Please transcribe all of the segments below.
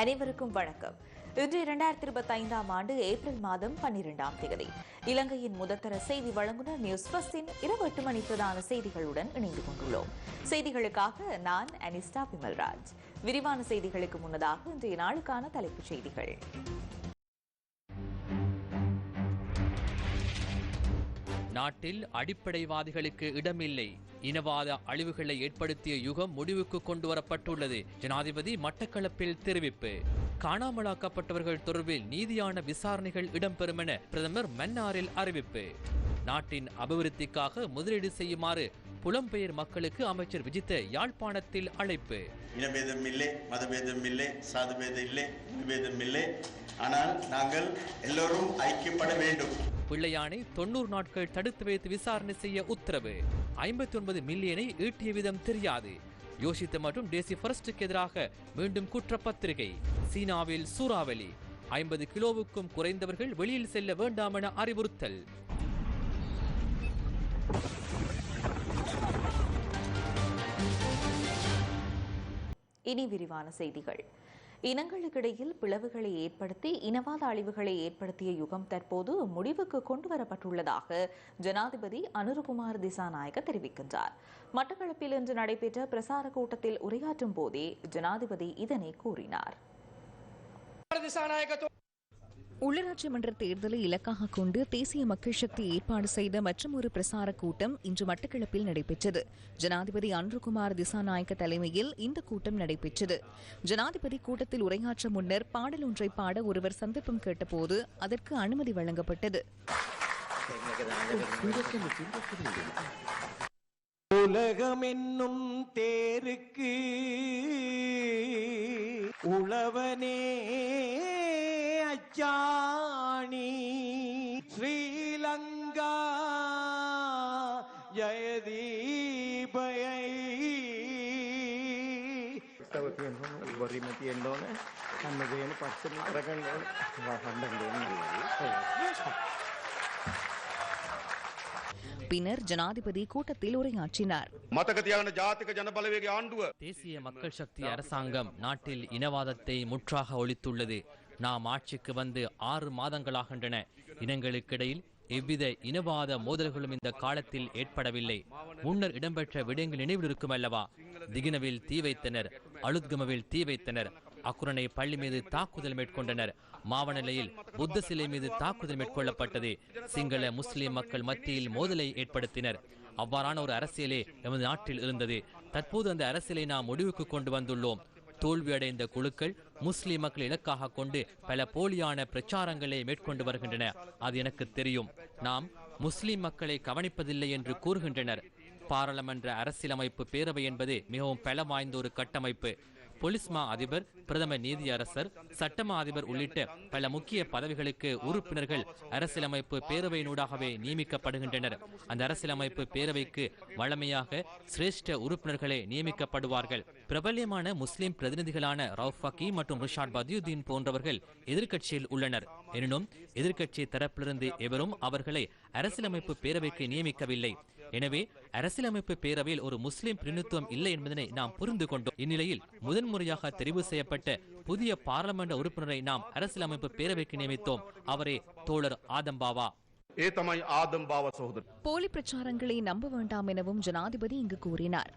அனைவருக்கும் வணக்கம். இன்று இரண்டாயிரத்தி இருபத்தி ஐந்தாம் ஆண்டு ஏப்ரல் மாதம் பன்னிரெண்டாம் தேதி. இலங்கையின் முதற்தர செய்தி வழங்குனர் நியூஸ் பஸ்டின் இரவு எட்டு மணி பிரதான செய்திகளுடன் இணைந்து கொண்டுள்ளோம். செய்திகளுக்காக நான் அனிஸ்டா விமல்ராஜ். விரிவான செய்திகளுக்கு முன்னதாக இன்றைய நாளுக்கான தலைப்புச் செய்திகள். நாட்டில் அடிப்படைவாதிகளுக்கு இடமில்லை. இனவாத அழிவுகளை ஏற்படுத்திய யுகம் முடிவுக்கு கொண்டு வரப்பட்டுள்ளது ஜனாதிபதி மட்டக்களப்பில் தெரிவிப்பு. காணாமலாக்கப்பட்டவர்கள் தொடர்பில் நீதியான விசாரணைகள் இடம்பெறும் என பிரதமர் மன்னாரில் அறிவிப்பு. நாட்டின் அபிவிருத்திக்காக முதலீடு செய்யுமாறு புலம்பெயர் மக்களுக்கு அமைச்சர் விஜித்த யாழ்ப்பாணத்தில் அழைப்பு. இனபேதம் இல்லை மதபேதம் இல்லை சாதுபேதம் இல்லை மொழிபேதம் இல்லை ஆனால் நாங்கள் எல்லோரும் ஐக்கியப்பட வேண்டும். பிள்ளையானை தொண்ணூறு நாட்கள் தடுத்து வைத்து விசாரணை செய்ய உத்தரவு. ஐம்பத்தி ஒன்பது மில்லியனை ஈட்டிய விதம் தெரியாது. யோசித்த மற்றும் டேசி ஃபாரஸ்டுக்கு எதிராக மீண்டும் குற்றப்பத்திரிகை. சீனாவில் சூறாவளி. ஐம்பது கிலோவுக்கும் குறைந்தவர்கள் வெளியில் செல்ல வேண்டாம் என அறிவுறுத்தல். இனி விரிவான செய்திகள். இனங்களுக்கிடையில் பிளவுகளை ஏற்படுத்தி இனவாத அழிவுகளை ஏற்படுத்திய யுகம் தற்போது முடிவுக்கு கொண்டுவரப்பட்டுள்ளதாக ஜனாதிபதி அனுருகுமார் திசாநாயக தெரிவிக்கின்றார். மட்டக்களப்பில் இன்று நடைபெற்ற பிரசார கூட்டத்தில் உரையாற்றும் போதே ஜனாதிபதி இதனை கூறினார். உள்ளாட்சி மன்ற தேர்தலை இலக்காக கொண்டு தேசிய மக்கள் சக்தி ஏற்பாடு செய்த மற்றும் ஒரு பிரசார கூட்டம் இன்று மட்டக்களப்பில் நடைபெற்றது. ஜனாதிபதி அன்றுகுமார் திசாநாயக்க தலைமையில் இந்த கூட்டம் நடைபெற்றது. ஜனாதிபதி கூட்டத்தில் உரையாற்ற முன்னர் பாடல் ஒன்றை பாட ஒருவர் சந்தர்ப்பம் கேட்டபோது அதற்கு அனுமதி வழங்கப்பட்டது. உலகம் என்னும் தேருக்கு உழவனே ஞானி ஸ்ரீலங்கா ஜயதீபயை. வரிமதி பின்னர் ஜனாதிபதி கூட்டத்தில் உரையாற்றினார். மதகதியான ஜாதிக ஜனபலவேக ஆண்டுவ. தேசிய மக்கள் சக்தி அரசாங்கம் நாட்டில் இனவாதத்தை முற்றாக ஒழித்துள்ளது. நாம் ஆட்சிக்கு வந்து ஆறு மாதங்களாகின்றன. இனங்களுக்கிடையில் எவ்வித இனவாத மோதல்களும் இந்த காலத்தில் ஏற்படவில்லை. முன்னர் இடம்பெற்ற விடயங்கள் நினைவில் இருக்கும் அல்லவா திகினவில் தீ வைத்தனர் அழுத்கமவில் தீ வைத்தனர் அக்குரணை பள்ளி மீது தாக்குதல் மேற்கொண்டனர். மாவநிலையில் புத்த சிலை மீது தாக்குதல் மேற்கொள்ளப்பட்டது. சிங்கள முஸ்லிம் மக்கள் மத்தியில் மோதலை ஏற்படுத்தினர். அவ்வாறான ஒரு அரசியலே எமது நாட்டில் இருந்தது. தற்போது அந்த அரசியலை நாம் முடிவுக்கு கொண்டு வந்துள்ளோம். தோல்வியடைந்த குழுக்கள் முஸ்லிம் மக்கள் இலக்காக கொண்டு பல போலியான பிரச்சாரங்களை மேற்கொண்டு வருகின்றன. அது எனக்கு தெரியும். நாம் முஸ்லிம் மக்களை கவனிப்பதில்லை என்று கூறுகின்றனர். பாராளுமன்ற அரசியலமைப்பு பேரவை என்பது மிகவும் பலம் வாய்ந்த ஒரு கட்டமைப்பு. பொலிஸ்மா அதிபர் பிரதம நீதியரசர் சட்டமா அதிபர் உள்ளிட்ட பல முக்கிய பதவிகளுக்கு உறுப்பினர்கள் அரசியலமைப்பு பேரவையினூடாகவே நியமிக்கப்படுகின்றனர். அந்த அரசியலமைப்பு பேரவைக்கு வழமையாக சிரேஷ்ட உறுப்பினர்களே நியமிக்கப்படுவார்கள். பிரபல்யமான முஸ்லிம் பிரதிநிதிகளான ரவுஃப் ஃபக்கி மற்றும் ரிஷாட் பதியுதீன் போன்றவர்கள் எதிர்க்கட்சியில் உள்ளனர். எனினும் எதிர்க்கட்சி தரப்பிலிருந்து எவரும் அவர்களை அரசியலமைப்பு பேரவைக்கு நியமிக்கவில்லை. எனவே அரசியலமைப்பு பேரவையில் ஒரு முஸ்லிம் பிரதிநிதித்துவம் இல்லை என்பதனை நாம் புரிந்து கொண்டோம். இந்நிலையில் முதன்முறையாக தெரிவு செய்யப்பட்ட புதிய பாராளுமன்ற உறுப்பினரை நாம் அரசியலமைப்பு பேரவைக்கு நியமித்தோம். அவரே தோழர் ஆதம்பாவா போலி பிரச்சாரங்களை நம்ப வேண்டாம் எனவும் ஜனாதிபதி இங்கு கூறினார்.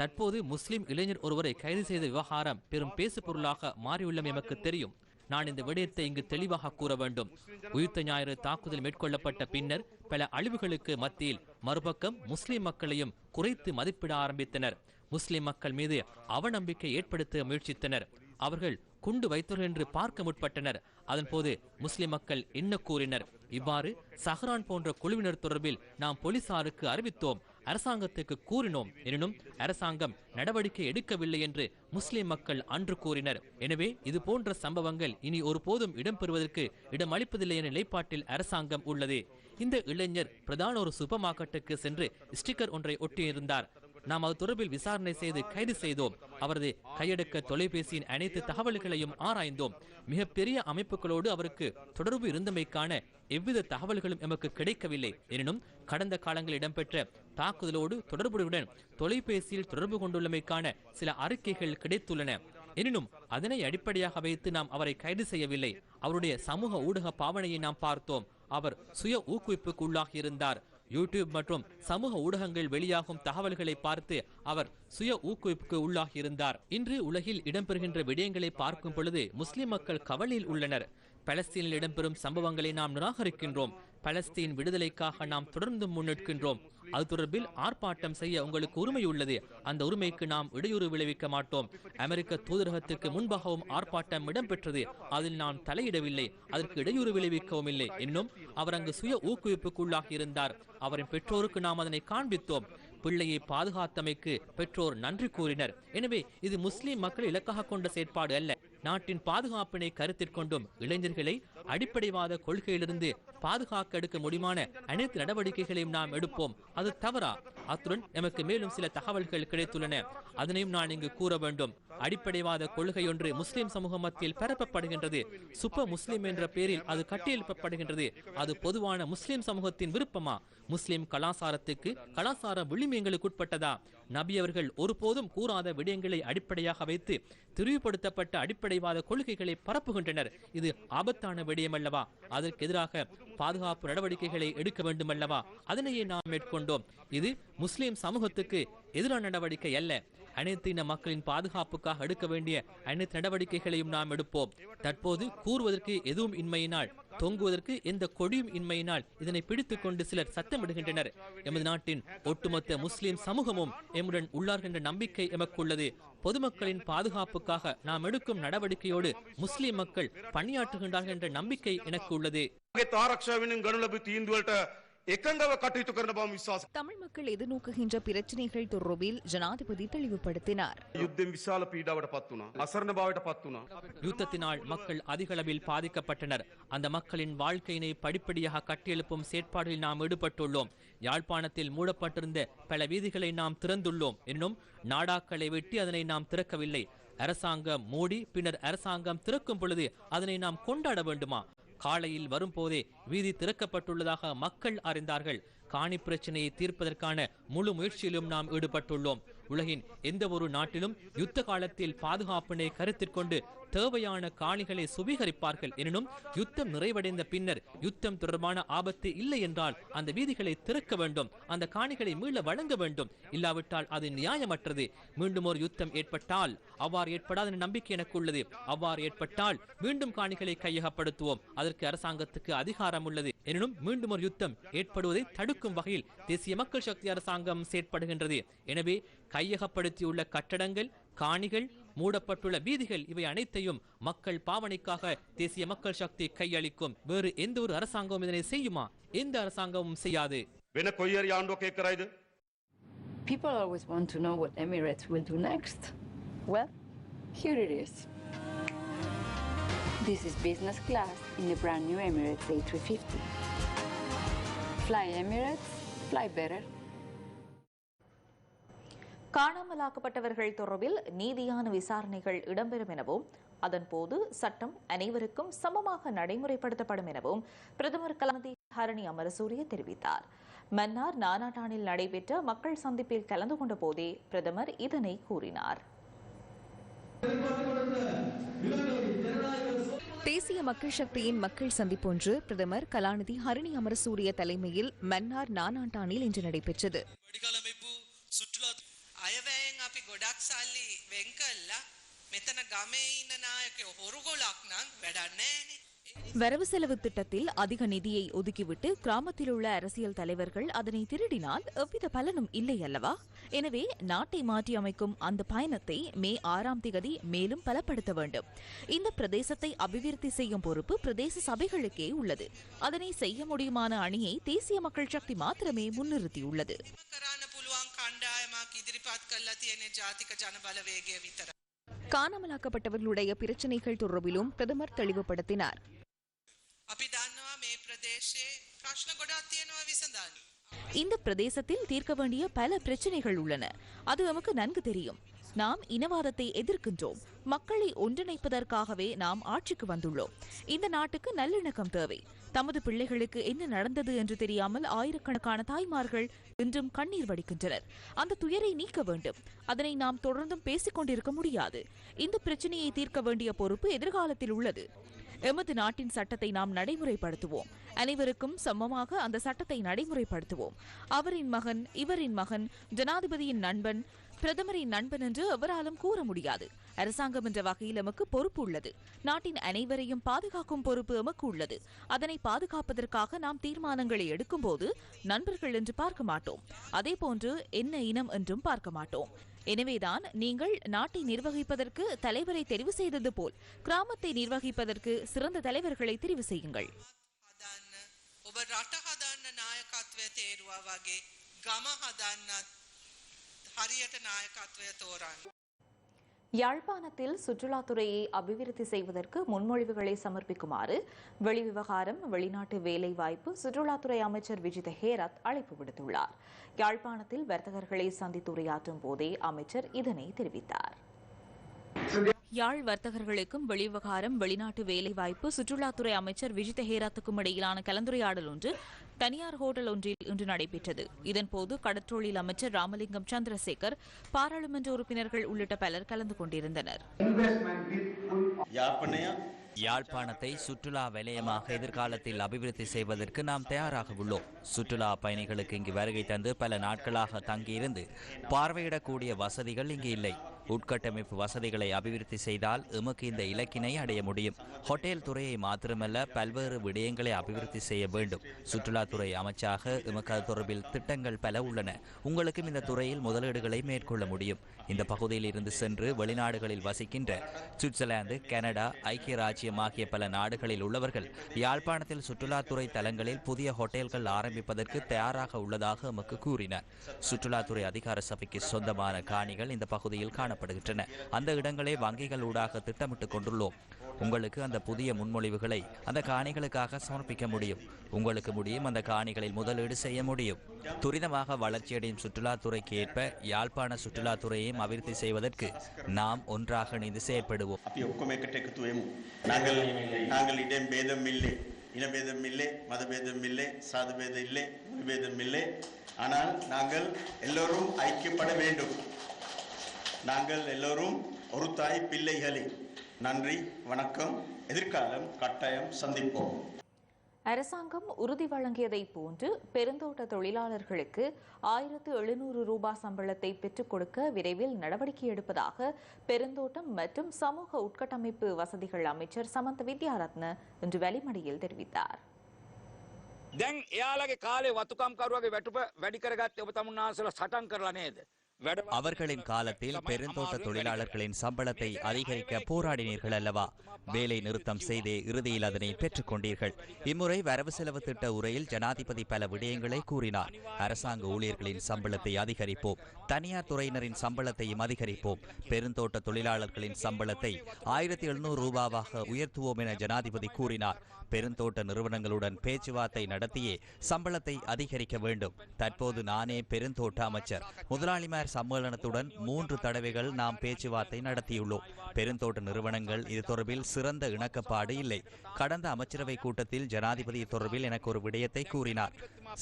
தற்போது முஸ்லிம் இளைஞர் ஒருவரை கைது செய்த விவகாரம் பெரும் பேசு பொருளாக மாறியுள்ளமை எமக்கு தெரியும். நான் இந்த விடயத்தை இங்கு தெளிவாக கூற வேண்டும். உயிர்த்த ஞாயிறு தாக்குதல் மேற்கொள்ளப்பட்ட பின்னர் பல அழிவுகளுக்கு மத்தியில் மறுபக்கம் முஸ்லிம் மக்களையும் குறைத்து மதிப்பிட ஆரம்பித்தனர். முஸ்லிம் மக்கள் மீது அவநம்பிக்கை ஏற்படுத்த முயற்சித்தனர். அவர்கள் குண்டு வைத்தவர்கள் என்று பார்க்க முற்பட்டனர். அதன்போது முஸ்லிம் மக்கள் என்ன கூறினர்? இவ்வாறு சஹ்ரான் போன்ற குழுவினர் தொடர்பில் நாம் போலீசாருக்கு அறிவித்தோம். அரசாங்கத்துக்கு கூறினோம். எனினும் அரசாங்கம் நடவடிக்கை எடுக்கவில்லை என்று முஸ்லிம் மக்கள் அன்று கூறினர். எனவே இது போன்ற சம்பவங்கள் இனி ஒருபோதும் இடம்பெறுவதற்கு இடமளிப்பதில்லை என நிலைப்பாட்டில் அரசாங்கம் உள்ளது. இந்த இளைஞர் பிரதான ஒரு சூப்பர் மார்க்கெட்டுக்கு சென்று ஸ்டிக்கர் ஒன்றை ஒட்டியிருந்தார். நாம் அது தொடர்பில் விசாரணை செய்து கைது செய்தோம். அவரது கையெடுக்க தொலைபேசியின் அனைத்து தகவல்களையும் ஆராய்ந்தோம். மிகப்பெரிய அமைப்புகளோடு அவருக்கு தொடர்பு இருந்தமைக்கான எவ்வித தகவல்களும் எமக்கு கிடைக்கவில்லை. எனினும் கடந்த காலங்களில் இடம்பெற்ற தாக்குதலோடு தொடர்புடன் தொலைபேசியில் தொடர்பு கொண்டுள்ளமைக்கான சில அறிக்கைகள் கிடைத்துள்ளன. எனினும் அதனை அடிப்படையாக வைத்து நாம் அவரை கைது செய்யவில்லை. அவருடைய சமூக ஊடக பாவனையை நாம் பார்த்தோம். அவர் சுய ஊக்குவிப்புக்கு உள்ளாகி இருந்தார் யூடியூப் மற்றும் சமூக ஊடகங்கள் வெளியாகும் தகவல்களை பார்த்து அவர் சுய ஊக்குவிப்புக்கு உள்ளாகி இருந்தார் இன்று உலகில் இடம்பெறுகின்ற விடயங்களை பார்க்கும் பொழுது முஸ்லிம் மக்கள் கவலையில் உள்ளனர். பலஸ்தீனில் இடம்பெறும் சம்பவங்களை நாம் நிராகரிக்கின்றோம். பலஸ்தீன் விடுதலைக்காக நாம் தொடர்ந்து முன்னெடுக்கின்றோம். அது தொடர்பில் ஆர்ப்பாட்டம் செய்ய உங்களுக்கு உரிமை உள்ளது அந்த உரிமைக்கு நாம் இடையூறு விளைவிக்க மாட்டோம். அமெரிக்க தூதரகத்துக்கு முன்பாகவும் ஆர்ப்பாட்டம் இடம்பெற்றது. அதில் நாம் தலையிடவில்லை. அதற்கு இடையூறு விளைவிக்கவும் இல்லை. இன்னும் அவர் அங்கு சுய ஊக்குவிப்புக்குள்ளாகி இருந்தார். அவரின் பெற்றோருக்கு நாம் அதனை காண்பித்தோம். பிள்ளையை பாதுகாத்தமைக்கு பெற்றோர் நன்றி கூறினர். எனவே இது முஸ்லிம் மக்கள் இலக்காக கொண்ட செயற்பாடு அல்ல. நாட்டின் பாதுகாப்பினை கருத்தில் கொண்டும் இளைஞர்களை அடிப்படைவாத கொள்கையிலிருந்து பாதுகாக்க எடுக்க முடியுமான அனைத்து நடவடிக்கைகளையும் நாம் எடுப்போம். அது தவறா? அத்துடன் நமக்கு மேலும் சில தகவல்கள் கிடைத்துள்ளன. அதனையும் நான் இங்கு கூற வேண்டும். அடிப்படைவாத கொள்கை ஒன்று முஸ்லிம் சமூக மத்தியில் பரப்பப்படுகின்றது. சுப்ப முஸ்லிம் என்ற பெயரில் அது கட்டியெழுப்பப்படுகின்றது. அது பொதுவான முஸ்லிம் சமூகத்தின் விருப்பமா? முஸ்லிம் கலாசாரத்துக்கு கலாசார விளிமியங்களுக்கு உட்பட்டதா? நபி அவர்கள் ஒருபோதும் கூறாத விடயங்களை அடிப்படையாக வைத்து திரிவுபடுத்தப்பட்ட அடிப்படைவாத கொள்கைகளை பரப்புகின்றனர். இது ஆபத்தான விடயம் அல்லவா அதற்கு எதிராக பாதுகாப்பு நடவடிக்கைகளை எடுக்க வேண்டும் அல்லவா அதனையே நாம் மேற்கொண்டோம். இது முஸ்லிம் சமூகத்துக்கு எதிரான நடவடிக்கை அல்ல. அனைத்து இன மக்களின் பாதுகாப்புக்காக எடுக்க வேண்டிய அனைத்து நடவடிக்கைகளையும் நாம் எடுப்போம். தற்போது கூறுவதற்கு எதுவும் இன்மையினால் தொங்குவதற்கு எந்த கொடியும் இன்மையினால் இதனை பிடித்துக் கொண்டு சிலர் சத்தமிடுகின்றனர் எமது நாட்டின் ஒட்டுமொத்த முஸ்லிம் சமூகமும் எம்முடன் உள்ளார்கின்ற நம்பிக்கை எமக்குள்ளது. பொதுமக்களின் பாதுகாப்புக்காக நாம் எடுக்கும் நடவடிக்கையோடு முஸ்லிம் மக்கள் பணியாற்றுகின்றார்கள் என்ற நம்பிக்கை எனக்கு உள்ளது ಏಕಂಗವ ಕಟಯುತು ಕರನ ಬಾಮ್ தமிழ் மக்கள் எதிர்நோக்குகின்ற பிரச்சனைகள் தொடர்பில் ஜனாதிபதி தெளிவுபடுத்தினார். ಯುದ್ಧಂ ವಿಶಾಲ ಪೀಡಾವಟ ಪತ್ತುನಾ ಅಸರಣ ಬಾವಟ யுத்தத்தினால் மக்கள் அதிக அளவில் பாதிக்கப்பட்டனர். அந்த மக்களின் வாழ்க்கையினை படிப்படியாக கட்டியெழுப்பும் செயற்பாடுகளில் நாம் ஈடுபட்டுள்ளோம். யாழ்ப்பாணத்தில் மூடப்பட்டிருந்த பல வீதிகளை நாம் திறந்துள்ளோம் எனினும் நாடாக்களை வெட்டி அதனை நாம் திறக்கவில்லை. அரசாங்கம் மூடி பின்னர் அரசாங்கம் திறக்கும் பொழுது அதனை நாம் கொண்டாட வேண்டுமா? காலையில் வரும்போதே வீதி திறக்கப்பட்டுள்ளதாக மக்கள் அறிந்தார்கள். காணி பிரச்சனையை தீர்ப்பதற்கான முழு முயற்சியிலும் நாம் ஈடுபட்டுள்ளோம். உலகின் எந்த ஒரு நாட்டிலும் யுத்த காலத்தில் பாதுகாப்பினை கருத்தில் கொண்டு தேவையான காணிகளை சுவீகரிப்பார்கள். எனினும் யுத்தம் நிறைவடைந்த பின்னர் யுத்தம் தொடர்பான ஆபத்து இல்லை என்றால் அந்த வீதிகளை திறக்க வேண்டும். அந்த காணிகளை மீள வழங்க வேண்டும். இல்லாவிட்டால் அது நியாயமற்றது. மீண்டும் ஒரு யுத்தம் ஏற்பட்டால் அவ்வாறு ஏற்படாத நம்பிக்கை எனக்கு உள்ளது. அவ்வாறு ஏற்பட்டால் மீண்டும் காணிகளை கையகப்படுத்துவோம். அதற்கு அரசாங்கத்துக்கு அதிகாரம் உள்ளது. எனினும் மீண்டும் ஒரு யுத்தம் ஏற்படுவதை தடுக்கும் வகையில் தேசிய மக்கள் சக்தி அரசாங்கம் செயற்படுகின்றது. எனவே கையகப்படுத்தியுள்ள கட்டடங்கள் காணிகள் மூடப்பட்டுள்ள வீதிகள் இவை அனைத்தையும் மக்கள் பாவனைக்காக தேசிய மக்கள் சக்தி கையளிக்கும் வேறு எந்த ஒரு அரசாங்கமும் இதனை செய்யுமா எந்த அரசாங்கமும் செய்யாது වෙන කොයි හරි ආණ්ඩුවක් ඒක කරයිද? People always want to know what Emirates will do next. Well, here it is. This is business class in the brand new Emirates A350. Fly Emirates, fly better. காணாமலாக்கப்பட்டவர்கள் தொடர்பில் நீதியான விசாரணைகள் இடம்பெறும் எனவும் அதன்போது சட்டம் அனைவருக்கும் சமமாக நடைமுறைப்படுத்தப்படும் எனவும் பிரதமர் கலாநிதி ஹரணி அமரசூரிய தெரிவித்தார். மன்னார் நானாட்டானில் நடைபெற்ற மக்கள் சந்திப்பில் கலந்து கொண்ட போதே பிரதமர் இதனை கூறினார். தேசிய மக்கள் சக்தியின் மக்கள் சந்திப்பொன்று பிரதமர் கலாநிதி ஹரிணி அமரசூரிய தலைமையில் மன்னார் நானாண்டானில் இன்று நடைபெற்றது. අයවැයෙන් අපි ගොඩක් සල්ලි වෙන් කල්ලා මෙතන ගමේ ඉන්න නායකයෝ හොරුගොලක් නම් වැඩක් නෑනේ. வரவு செலவு திட்டத்தில் அதிக நிதியை ஒதுக்கிவிட்டு கிராமத்தில் உள்ள அரசியல் தலைவர்கள் அதனை திருடினால் எவ்வித பலனும் இல்லை அல்லவா எனவே நாட்டை மாற்றி அமைக்கும் அந்த பயணத்தை மே ஆறாம் திகதி மேலும் பலப்படுத்த வேண்டும் இந்த பிரதேசத்தை அபிவிருத்தி செய்யும் பொறுப்பு பிரதேச சபைகளுக்கே உள்ளது அதனை செய்ய முடியுமான அணியை தேசிய மக்கள் சக்தி மாத்திரமே முன்னிறுத்தியுள்ளது කරන්න පුළුවන් කණ්ඩායමක් ඉදිරිපත් කල්ලා තියෙන ජාතික ජනබලවේගය විතර. காணாமலாக்கப்பட்டவர்களுடைய பிரச்சினைகள் தொடர்பிலும் பிரதமர் தெளிவுபடுத்தினார் අපි දන්නවා මේ ප්‍රදේශයේ ප්‍රශ්න ගොඩක් තියෙනවා විසඳන්න. இந்த பிரதேசத்தில் தீர்க்க வேண்டிய பல பிரச்சனைகள் உள்ளன அது நமக்கு நன்கு தெரியும் நாம் இனவாதத்தை எதிர்க்கின்றோம் மக்களை ஒன்றிணைப்பதற்காகவே நாம் ஆட்சிக்கு வந்துள்ளோம் இந்த நாட்டுக்கு நல்லிணக்கம் தேவை தமது பிள்ளைகளுக்கு என்ன நடந்தது என்று தெரியாமல் ஆயிரக்கணக்கான தாய்மார்கள் இன்றும் கண்ணீர் வடிக்கின்றனர். அந்த துயரை நீக்க வேண்டும். அதனை நாம் தொடர்ந்தும் பேசிக் கொண்டிருக்க முடியாது. இந்த பிரச்சனையை தீர்க்க வேண்டிய பொறுப்பு எதிர்காலத்தில் உள்ளது. எமது நாட்டின் சட்டத்தை நாம் நடைமுறைப்படுத்துவோம். அனைவருக்கும் சமமாக அந்த சட்டத்தை நடைமுறைப்படுத்துவோம். அவரின் மகன் இவரின் மகன் ஜனாதிபதியின் நண்பன் பிரதமரின் நண்பன் என்று எவராலும் கூற முடியாது அரசாங்கம் என்ற வகையில் எமக்கு பொறுப்பு உள்ளது நாட்டின் அனைவரையும் பாதுகாக்கும் பொறுப்பு எமக்கு உள்ளது அதனை பாதுகாப்பதற்காக நாம் தீர்மானங்களை எடுக்கும்போது நண்பர்கள் என்று பார்க்க மாட்டோம் அதேபோன்று என்ன இனம் என்றும் பார்க்க மாட்டோம் எனவேதான் நீங்கள் நாட்டை நிர்வகிப்பதற்கு தலைவரை தெரிவு செய்தது போல் கிராமத்தை நிர்வகிப்பதற்கு சிறந்த தலைவர்களை தெரிவு செய்யுங்கள் ඔබ රට හදන්න නායකත්වය තේරුවා වගේ ගම හදන්නත් හරියට නායකත්වය තෝරන්න. யாழ்ப்பாணத்தில் சுற்றுலாத்துறையை அபிவிருத்தி செய்வதற்கு முன்மொழிவுகளை சமர்ப்பிக்குமாறு வெளிவிவகாரம் வெளிநாட்டு வேலைவாய்ப்பு சுற்றுலாத்துறை அமைச்சர் விஜித ஹேரத் அழைப்பு விடுத்துள்ளார் யாழ்ப்பாணத்தில் வர்த்தகர்களை சந்தித்து உரையாற்றும் போதே அமைச்சர் இதனை தெரிவித்தார் யாழ் வர்த்தகர்களுக்கும் வெளிவிவகாரம் வெளிநாட்டு வேலைவாய்ப்பு சுற்றுலாத்துறை அமைச்சர் விஜித ஹேராத்துக்கும் இடையிலான கலந்துரையாடல் ஒன்று தனியார் ஹோட்டல் ஒன்றில் இன்று நடைபெற்றது. இதன்போது கடற்றொழில் அமைச்சர் ராமலிங்கம் சந்திரசேகர் பாராளுமன்ற உறுப்பினர்கள் உள்ளிட்ட பலர் கலந்து கொண்டிருந்தனர். யாழ்ப்பாணத்தை சுற்றுலா வலயமாக எதிர்காலத்தில் அபிவிருத்தி செய்வதற்கு நாம் தயாராக உள்ளோம். சுற்றுலா பயணிகளுக்கு இங்கு வருகை தந்து பல நாட்களாக தங்கியிருந்து பார்வையிடக்கூடிய வசதிகள் இங்கு இல்லை. உட்கட்டமைப்பு வசதிகளை அபிவிருத்தி செய்தால் எமக்கு இந்த இலக்கினை அடைய முடியும். ஹோட்டல் துறையை மாத்திரமல்ல பல்வேறு விடயங்களை அபிவிருத்தி செய்ய வேண்டும். சுற்றுலாத்துறை அமைச்சாக எமக்கு அது தொடர்பில் திட்டங்கள் பல உள்ளன. உங்களுக்கும் இந்த துறையில் முதலீடுகளை மேற்கொள்ள முடியும். இந்த பகுதியில் இருந்து சென்று வெளிநாடுகளில் வசிக்கின்ற சுவிட்சர்லாந்து கனடா ஐக்கிய ராஜ்யம் ஆகிய பல நாடுகளில் உள்ளவர்கள் யாழ்ப்பாணத்தில் சுற்றுலாத்துறை தலங்களில் புதிய ஹோட்டல்கள் ஆரம்பிப்பதற்கு தயாராக உள்ளதாக எமக்கு கூறினார். சுற்றுலாத்துறை அதிகார சபைக்கு சொந்தமான காணிகள் இந்த பகுதியில் காண காணப்படுகின்றன. அந்த இடங்களை வங்கிகள் ஊடாக திட்டமிட்டுக் கொண்டுள்ளோம். உங்களுக்கு அந்த புதிய முன்மொழிவுகளை அந்த காணிகளுக்காக சமர்ப்பிக்க முடியும். உங்களுக்கு முடியும் அந்த காணிகளில் முதலீடு செய்ய முடியும். துரிதமாக வளர்ச்சியடையும் சுற்றுலாத்துறைக்கு ஏற்ப யாழ்ப்பாண சுற்றுலாத்துறையையும் அபிவிருத்தி செய்வதற்கு நாம் ஒன்றாக இணைந்து செயற்படுவோம். நாங்கள் இடம் இல்லை. இனபேதம் இல்லை மதபேதம் இல்லை சாதுபேதம் இல்லை மொழிபேதம் இல்லை. ஆனால் நாங்கள் எல்லோரும் ஐக்கியப்பட வேண்டும். நாங்கள் எல்லோரும் ஒரு தாய் பிள்ளைகளே நன்றி வணக்கம் எதிர்காலம் கட்டாயம் சந்திப்போம் அரசாங்கம் உறுதி வழங்கியதைப் போன்று பெருந்தோட்ட தொழிலாளர்களுக்கு ஆயிரத்து எழுநூறு ரூபாய் சம்பளத்தை பெற்றுக் கொடுக்க விரைவில் நடவடிக்கை எடுப்பதாக பெருந்தோட்டம் மற்றும் சமூக உட்கட்டமைப்பு வசதிகள் அமைச்சர் சமந்த வித்யாரத்ன இன்று வெளிமடியில் தெரிவித்தார் දැන් එයාලගේ කාලේ වතුකම්කරුවගේ වැටුප වැඩි කරගත් ඔබ තමුන්නාසල සටන් කරලා නේද වැඩ அவர்களின் காலத்தில் பெருந்தோட்ட தொழிலாளர்களின் சம்பளத்தை அதிகரிக்க போராடினீர்கள் அல்லவா? வேலை நிறுத்தம் செய்தே இறுதியில் அதனை பெற்றுக் கொண்டீர்கள் இம்முறை வரவு செலவு திட்ட உரையில் ஜனாதிபதி பல விடயங்களை கூறினார். அரசாங்க ஊழியர்களின் சம்பளத்தை அதிகரிப்போம். தனியார் துறையினரின் சம்பளத்தையும் அதிகரிப்போம். பெருந்தோட்ட தொழிலாளர்களின் சம்பளத்தை ஆயிரத்தி எழுநூறு ரூபாவாக உயர்த்துவோம் என ஜனாதிபதி கூறினார். பெருந்தோட்ட நிறுவனங்களுடன் பேச்சுவார்த்தை நடத்தியே சம்பளத்தை அதிகரிக்க வேண்டும். தற்போது நானே பெருந்தோட்ட அமைச்சர். முதலாளிமார் சம்மேளனத்துடன் மூன்று தடவைகள் நாம் பேச்சுவார்த்தை நடத்தியுள்ளோம். பெருந்தோட்ட நிறுவனங்கள் இது தொடர்பில் சிறந்த இணக்கப்பாடு இல்லை. கடந்த அமைச்சரவை கூட்டத்தில் ஜனாதிபதி தொடர்பில் எனக்கு ஒரு விடயத்தை கூறினார்.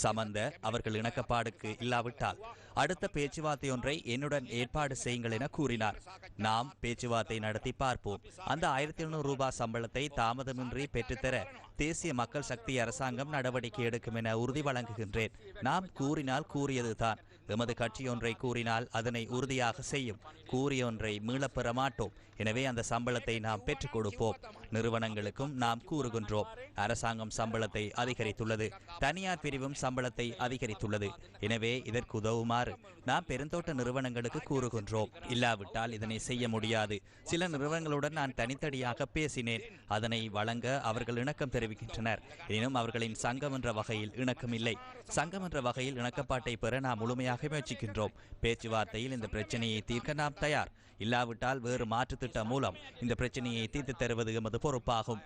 சமந்த அவர்கள் இணக்கப்பாடுக்கு இல்லாவிட்டால் அடுத்த பேச்சுவார்த்தை ஒன்றை என்னுடன் ஏற்பாடு செய்யுங்கள் என கூறினார். நாம் பேச்சுவார்த்தை நடத்தி பார்ப்போம். அந்த ஆயிரத்தி எழுநூறு ரூபாய் சம்பளத்தை தாமதமின்றி பெற்றுத்தர தேசிய மக்கள் சக்தி அரசாங்கம் நடவடிக்கை எடுக்கும் என உறுதி வழங்குகின்றேன். நாம் கூறினால் கூறியதுதான். எமது கட்சி ஒன்றை கூறினால் அதனை உறுதியாக செய்யும். கூறிய ஒன்றை மீளப்பெற மாட்டோம். எனவே அந்த சம்பளத்தை நாம் பெற்றுக் கொடுப்போம். நிறுவனங்களுக்கும் நாம் கூறுகின்றோம். அரசாங்கம் சம்பளத்தை அதிகரித்துள்ளது. தனியார் பிரிவும் சம்பளத்தை அதிகரித்துள்ளது. எனவே இதற்கு உதவுமாறு நாம் பெருந்தோட்ட நிறுவனங்களுக்கு கூறுகின்றோம். இல்லாவிட்டால் இதனை செய்ய முடியாது. சில நிறுவனங்களுடன் நான் தனித்தனியாக பேசினேன். அதனை வழங்க அவர்கள் இணக்கம் தெரிவிக்கின்றனர். எனினும் அவர்களின் சங்கம் என்ற வகையில் இணக்கம் இல்லை சங்கம் என்ற வகையில் இணக்கப்பாட்டை பெற நாம் முழுமையாக முயற்சிக்கின்றோம். பேச்சுவார்த்தையில் இந்த பிரச்சனையை தீர்க்க நாம் தயார். இல்லாவிட்டால் வேறு மாற்று திட்டம் மூலம் இந்த பிரச்சனையை தீர்த்து தருவது எமது பொறுப்பாகும்.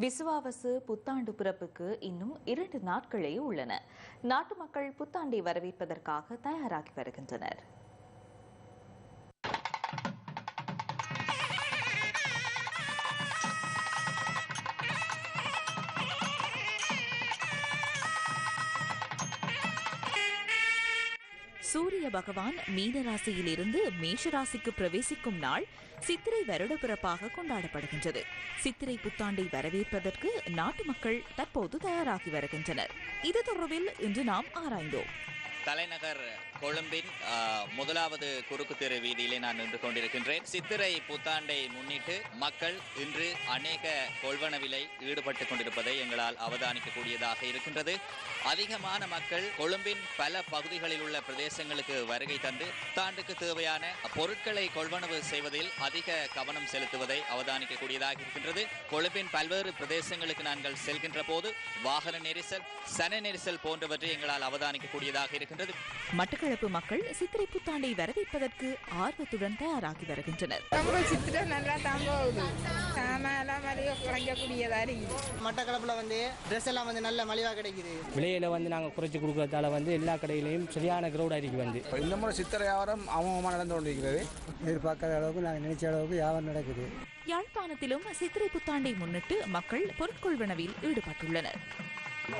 விசுவாவசு புத்தாண்டு பிறப்புக்கு இன்னும் இரண்டு நாட்களே உள்ளன. நாட்டு மக்கள் புத்தாண்டை வரவேற்பதற்காக தயாராகி வருகின்றனர். பகவான் மீன ராசியிலிருந்து மேஷ ராசிக்கு பிரவேசிக்கும் நாள் சித்திரை வருட பிறப்பாக கொண்டாடப்படுகின்றது. சித்திரை புத்தாண்டை வரவேற்பதற்கு நாட்டு மக்கள் தற்போது தயாராகி வருகின்றனர். இது தொடர்பில் இன்று நாம் ஆராய்ந்தோம். தலைநகர் கொழும்பின் முதலாவது குறுக்கு தெரு வீதியிலே நான் நின்று கொண்டிருக்கின்றேன். சித்திரை புத்தாண்டை முன்னிட்டு மக்கள் இன்று அநேக கொள்வனவிலை ஈடுபட்டு கொண்டிருப்பதை எங்களால் அவதானிக்கக்கூடியதாக இருக்கின்றது. அதிகமான மக்கள் கொழும்பின் பல பகுதிகளில் உள்ள பிரதேசங்களுக்கு வருகை தந்து புத்தாண்டுக்கு தேவையான பொருட்களை கொள்வனவு செய்வதில் அதிக கவனம் செலுத்துவதை அவதானிக்கக்கூடியதாக இருக்கின்றது. கொழும்பின் பல்வேறு பிரதேசங்களுக்கு நாங்கள் செல்கின்ற போது வாகன நெரிசல் சன நெரிசல் போன்றவற்றை எங்களால் அவதானிக்கக்கூடியதாக இருக்கின்றது. மட்டக்களப்பு மக்கள் சித்திரை புத்தாண்டை வரவேற்பதற்கு ஆர்வத்துடன் தயாராகி வருகின்றனர். ரொம்ப சித்திரம் நல்லா மட்டக்களப்பில் வந்து ட்ரெஸ் எல்லாம் வந்து நல்ல மலிவாக கிடைக்குது. விலையில வந்து நாங்கள் குறைச்சி கொடுக்கறதால வந்து எல்லா கடையிலையும் சரியான கிரௌட் அடிக்கு வந்து. இந்த முறை சித்திரை வியாபாரம் அவங்கமாக நடந்து கொண்டிருக்கிறது. எதிர்பார்க்காத அளவுக்கு நாங்கள் நினைச்ச அளவுக்கு வியாபாரம் நடக்குது. யாழ்ப்பாணத்திலும் சித்திரை புத்தாண்டை முன்னிட்டு மக்கள் பொருட்கொள்வனவில் ஈடுபட்டுள்ளனர்.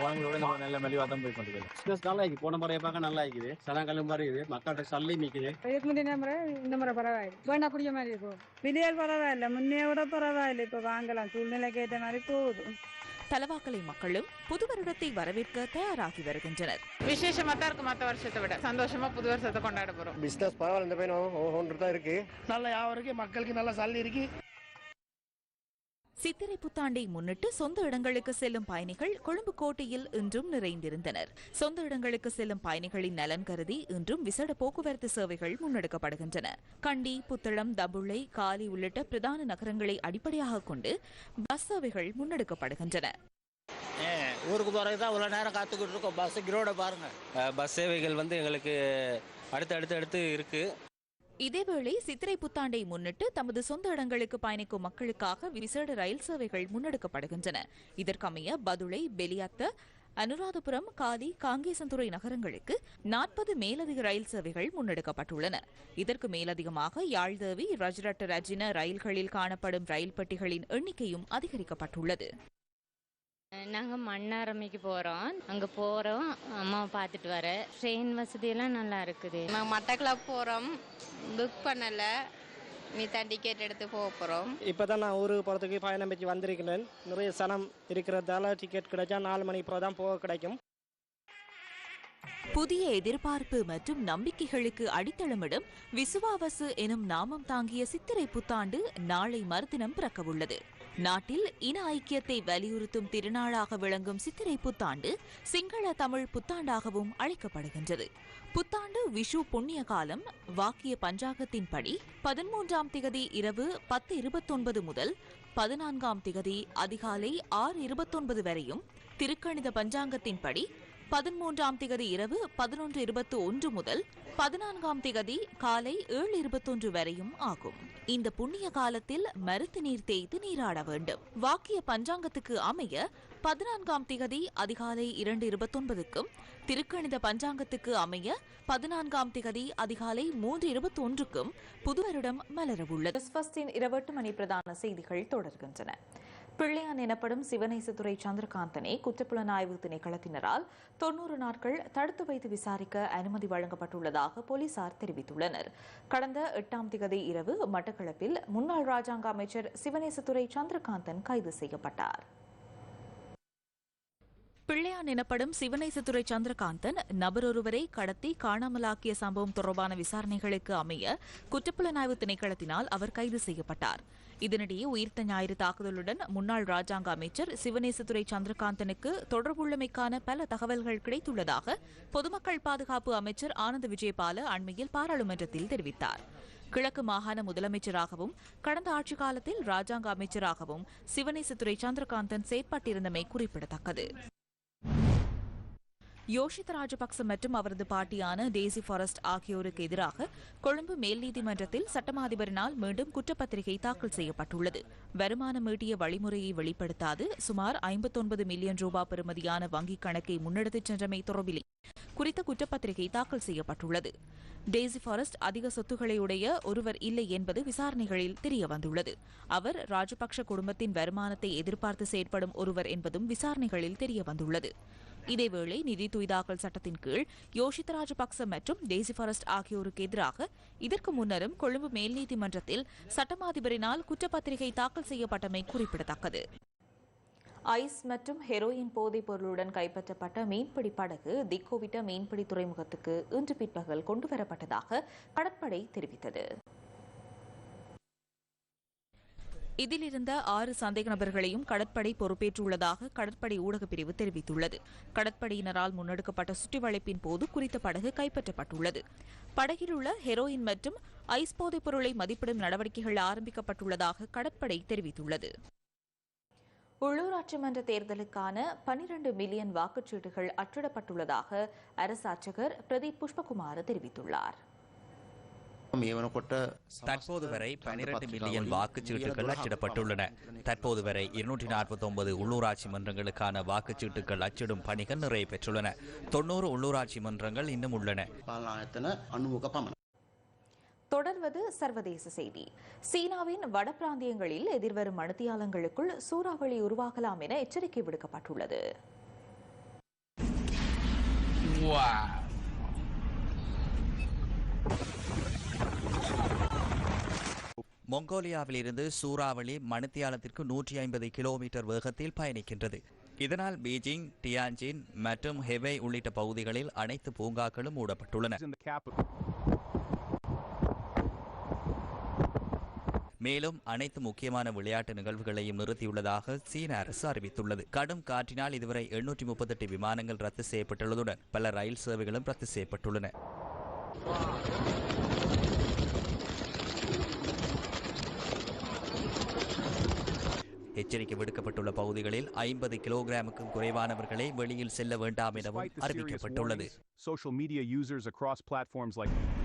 வாங்களோட நம்ம நல்ல மெலிவாக தான் போய் கொண்டிருக்கோம் பிஸ்னஸ் நல்லா இருக்குது போன முறையை பார்க்க நல்லா இருக்குது சனங்களும் வருது மக்கள்கிட்ட சல்லி நிற்குது இதுக்கு முந்தின முறை இந்த முறை பரவாயில்லை வேண்டக்கூடிய மாதிரி இருக்கும் விலையால் பரவாயில்ல முன்னே விட பரவாயில்ல இப்போ வாங்கலாம் சூழ்நிலைக்கு ஏற்ற மாதிரி போகுது தலவாக்கலை மக்களும் புது வருடத்தை வரவேற்க தயாராகி வருகின்றனர் விசேஷமா தான் இருக்கு மற்ற வருஷத்தை விட சந்தோஷமா புது வருஷத்தை கொண்டாட போறோம் பிஸ்னஸ் பரவாயில்ல இந்த தான் இருக்கு நல்ல இருக்கு மக்களுக்கு நல்ல சல்லி இருக்கு சித்திரை புத்தாண்டை முன்னிட்டு சொந்த இடங்களுக்கு செல்லும் பயணிகள் கொழும்பு கோட்டையில் இன்றும் நிறைந்திருந்தனர். சொந்த இடங்களுக்கு செல்லும் பயணிகளின் நலன் கருதி இன்றும் விசேட போக்குவரத்து சேவைகள் முன்னெடுக்கப்படுகின்றன. கண்டி புத்தளம் தபுள்ளை காலி உள்ளிட்ட பிரதான நகரங்களை அடிப்படையாக கொண்டு பஸ் சேவைகள் முன்னெடுக்கப்படுகின்றன. ஊருக்கு போகிறதுக்கு தான் இவ்வளோ நேரம் காத்துக்கிட்டு இருக்கோம். பஸ் கிரோட பாருங்க. பஸ் சேவைகள் வந்து எங்களுக்கு அடுத்து அடுத்து அடுத்து இருக்கு. இதேவேளை சித்திரை புத்தாண்டை முன்னிட்டு தமது சொந்த இடங்களுக்கு பயணிக்கும் மக்களுக்காக விசேட ரயில் சேவைகள் முன்னெடுக்கப்படுகின்றன. இதற்கமைய பதுளை பெலியாத்த அனுராதபுரம் காதி காங்கேசந்துறை நகரங்களுக்கு நாற்பது மேலதிக ரயில் சேவைகள் முன்னெடுக்கப்பட்டுள்ளன. இதற்கு மேலதிகமாக யாழ்தேவி ரஜரட்ட ரஜின ரயில்களில் காணப்படும் ரயில் பெட்டிகளின் எண்ணிக்கையும் அதிகரிக்கப்பட்டுள்ளது. நாங்கள் மண்ணாரமைக்கு போகிறோம் அங்கே போகிறோம் அம்மாவை பார்த்துட்டு வர. ட்ரெயின் வசதியெல்லாம் நல்லா இருக்குது. நாங்கள் மட்டக்களப்பு போகிறோம் புக் பண்ணலை. நீ தான் டிக்கெட் எடுத்து போக போகிறோம் இப்போ தான் நான் ஊருக்கு போகிறதுக்கு பயணம் வச்சு வந்திருக்கிறேன். நிறைய சனம் இருக்கிறதால டிக்கெட் கிடைச்சா நாலு மணிக்கு பிறகு தான் போக கிடைக்கும். புதிய எதிர்பார்ப்பு மற்றும் நம்பிக்கைகளுக்கு அடித்தளமிடும் விசுவாவசு எனும் நாமம் தாங்கிய சித்திரை புத்தாண்டு நாளை மறுதினம் பிறக்கவுள்ளது. நாட்டில் இன ஐக்கியத்தை வலியுறுத்தும் திருநாளாக விளங்கும் சித்திரை புத்தாண்டு சிங்கள தமிழ் புத்தாண்டாகவும் அழைக்கப்படுகின்றது. புத்தாண்டு விஷு புண்ணிய காலம் வாக்கிய பஞ்சாங்கத்தின்படி பதிமூன்றாம் திகதி இரவு பத்து இருபத்தொன்பது முதல் பதினான்காம் திகதி அதிகாலை ஆறு இருபத்தொன்பது வரையும் திருக்கணித பஞ்சாங்கத்தின்படி பதிமூன்றாம் திகதி இரவு பதினொன்று இருபத்தி ஒன்று முதல் பதினான்காம் திகதி காலை ஏழு இருபத்தொன்று வரையும் ஆகும். இந்த புண்ணிய காலத்தில் மருத்து நீர் தேய்த்து நீராட வேண்டும். வாக்கிய பஞ்சாங்கத்துக்கு அமைய பதினான்காம் திகதி அதிகாலை இரண்டு இருபத்தொன்பதுக்கும் திருக்கணித பஞ்சாங்கத்துக்கு அமைய பதினான்காம் திகதி அதிகாலை மூன்று இருபத்தி ஒன்றுக்கும் புதுவருடம் மலரவுள்ளது. ஃபஸ்டின் இருபட்டு மணி பிரதான செய்திகள் தொடர்கின்றன. பிள்ளையான் எனப்படும் சிவநேசத்துறை சந்திரகாந்தனை குற்றப்புலனாய்வு திணைக்களத்தினரால் தொன்னூறு நாட்கள் தடுத்து வைத்து விசாரிக்க அனுமதி வழங்கப்பட்டுள்ளதாக போலீசார் தெரிவித்துள்ளனர். கடந்த எட்டாம் திகதி இரவு மட்டக்களப்பில் முன்னாள் ராஜாங்க அமைச்சர் சிவநேசத்துறை சந்திரகாந்தன் கைது செய்யப்பட்டார். பிள்ளையான் எனப்படும் சிவநேசத்துறை சந்திரகாந்தன் நபரொருவரை கடத்தி காணாமலாக்கிய சம்பவம் தொடர்பான விசாரணைகளுக்கு அமைய குற்றப்புலனாய்வு திணைக்களத்தினால் அவர் கைது செய்யப்பட்டார். இதனிடையே உயிர்த்த ஞாயிறு தாக்குதலுடன் முன்னாள் ராஜாங்க அமைச்சர் சிவநேசத்துறை சந்திரகாந்தனுக்கு தொடர்புள்ளமைக்கான பல தகவல்கள் கிடைத்துள்ளதாக பொதுமக்கள் பாதுகாப்பு அமைச்சர் ஆனந்த விஜயபால அண்மையில் பாராளுமன்றத்தில் தெரிவித்தார். கிழக்கு மாகாண முதலமைச்சராகவும் கடந்த ஆட்சிக் காலத்தில் ராஜாங்க அமைச்சராகவும் சிவநேசத்துறை சந்திரகாந்தன் செயற்பட்டிருந்தமை குறிப்பிடத்தக்கது. யோஷித் ராஜபக்ச மற்றும் அவரது பாட்டியான டேசி ஃபாரஸ்ட் ஆகியோருக்கு எதிராக கொழும்பு மேல் நீதிமன்றத்தில் சட்டமாதிபரினால் மீண்டும் குற்றப்பத்திரிகை தாக்கல் செய்யப்பட்டுள்ளது. வருமானம் ஈட்டிய வழிமுறையை வெளிப்படுத்தாது. சுமார் ஐம்பத்தொன்பது மில்லியன் ரூபாய் பெறுமதியான வங்கிக் கணக்கை முன்னெடுத்துச் சென்றமை தொடர்பில் குறித்த குற்றப்பத்திரிகை தாக்கல் செய்யப்பட்டுள்ளது. டேசி ஃபாரஸ்ட் அதிக சொத்துக்களை உடைய ஒருவர் இல்லை என்பது விசாரணைகளில் தெரியவந்துள்ளது. அவர் ராஜபக்ஷ குடும்பத்தின் வருமானத்தை எதிர்பார்த்து செயற்படும் ஒருவர் என்பதும் விசாரணைகளில் தெரியவந்துள்ளது. இதேவேளை நிதி துய்தாக்கல் சட்டத்தின் கீழ் யோஷித ராஜபக்ச மற்றும் டேசி ஃபாரஸ்ட் ஆகியோருக்கு எதிராக இதற்கு முன்னரும் கொழும்பு மேல் நீதிமன்றத்தில் சட்டமாதிபரினால் குற்றப்பத்திரிகை தாக்கல் செய்யப்பட்டமை குறிப்பிடத்தக்கது. ஐஸ் மற்றும் ஹெரோயின் போதைப் பொருளுடன் கைப்பற்றப்பட்ட மீன்பிடி படகு திக்கோவிட்ட மீன்பிடி துறைமுகத்துக்கு இன்று பிற்பகல் கொண்டுவரப்பட்டதாக கடற்படை தெரிவித்தது. இதிலிருந்த ஆறு சந்தேக நபர்களையும் கடற்படை பொறுப்பேற்றுள்ளதாக கடற்படை ஊடகப் பிரிவு தெரிவித்துள்ளது. கடற்படையினரால் முன்னெடுக்கப்பட்ட சுற்றிவளைப்பின் போது குறித்த படகு கைப்பற்றப்பட்டுள்ளது. படகில் உள்ள ஹெரோயின் மற்றும் ஐஸ் போதைப் பொருளை மதிப்பிடும் நடவடிக்கைகள் ஆரம்பிக்கப்பட்டுள்ளதாக கடற்படை தெரிவித்துள்ளது. உள்ளூராட்சி மன்ற தேர்தலுக்கான பனிரண்டு மில்லியன் வாக்குச்சீட்டுகள் அச்சிடப்பட்டுள்ளதாக அரசாட்சகர் பிரதீப் புஷ்பகுமார் தெரிவித்துள்ளார். தற்போது வரை பனிரெண்டு மில்லியன் வாக்குச்சீட்டுகள் அச்சிடப்பட்டுள்ளன. தற்போது வரை இருநூற்றி நாற்பத்தி ஒன்பது உள்ளூராட்சி மன்றங்களுக்கான வாக்குச்சீட்டுகள் அச்சிடும் பணிகள் நிறைவு பெற்றுள்ளன. தொன்னூறு உள்ளூராட்சி மன்றங்கள் இன்னும் உள்ளன. தொடர்வது சர்வதேச செய்தி. சீனாவின் வட பிராந்தியங்களில் எதிர்வரும் மணித்தியாலங்களுக்குள் சூறாவளி உருவாகலாம் என எச்சரிக்கை விடுக்கப்பட்டுள்ளது. மொங்கோலியாவில் இருந்து சூறாவளி மணித்தியாலத்திற்கு நூற்றி ஐம்பது கிலோமீட்டர் வேகத்தில் பயணிக்கின்றது. இதனால் பீஜிங் டியான்ஜின் மற்றும் ஹெவை உள்ளிட்ட பகுதிகளில் அனைத்து பூங்காக்களும் மூடப்பட்டுள்ளன. மேலும் அனைத்து முக்கியமான விளையாட்டு நிகழ்வுகளையும் நிறுத்தியுள்ளதாக சீன அரசு அறிவித்துள்ளது. கடும் காற்றினால் இதுவரை எண்ணூற்றி முப்பத்தெட்டு விமானங்கள் ரத்து செய்யப்பட்டுள்ளதுடன் பல ரயில் சேவைகளும் ரத்து செய்யப்பட்டுள்ளன. எச்சரிக்கை விடுக்கப்பட்டுள்ள பகுதிகளில் ஐம்பது கிலோகிராமுக்கும் குறைவானவர்களே வெளியில் செல்ல வேண்டாம் எனவும் அறிவிக்கப்பட்டுள்ளது. social media users across platforms like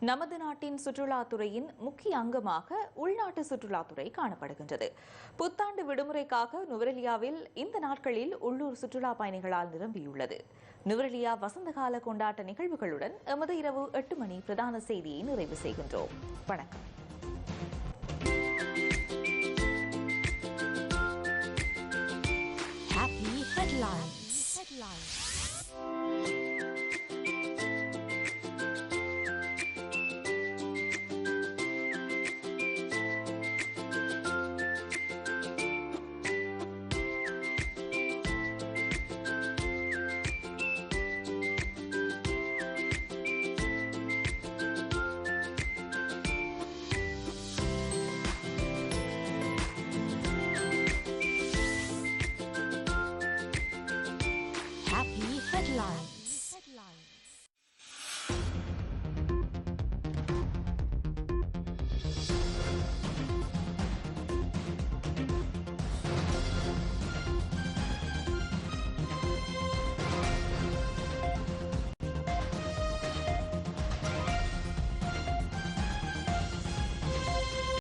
நமது நாட்டின் சுற்றுலாத்துறையின் முக்கிய அங்கமாக உள்நாட்டு சுற்றுலாத்துறை காணப்படுகின்றது. புத்தாண்டு விடுமுறைக்காக நுவரெலியாவில் இந்த நாட்களில் உள்ளூர் சுற்றுலா பயணிகளால் நிரம்பியுள்ளது. நுவரெலியா வசந்தகால கொண்டாட்ட நிகழ்வுகளுடன் எமது இரவு எட்டு மணி பிரதான செய்தியை நிறைவு செய்கின்றோம் வணக்கம் headlines. Headlines.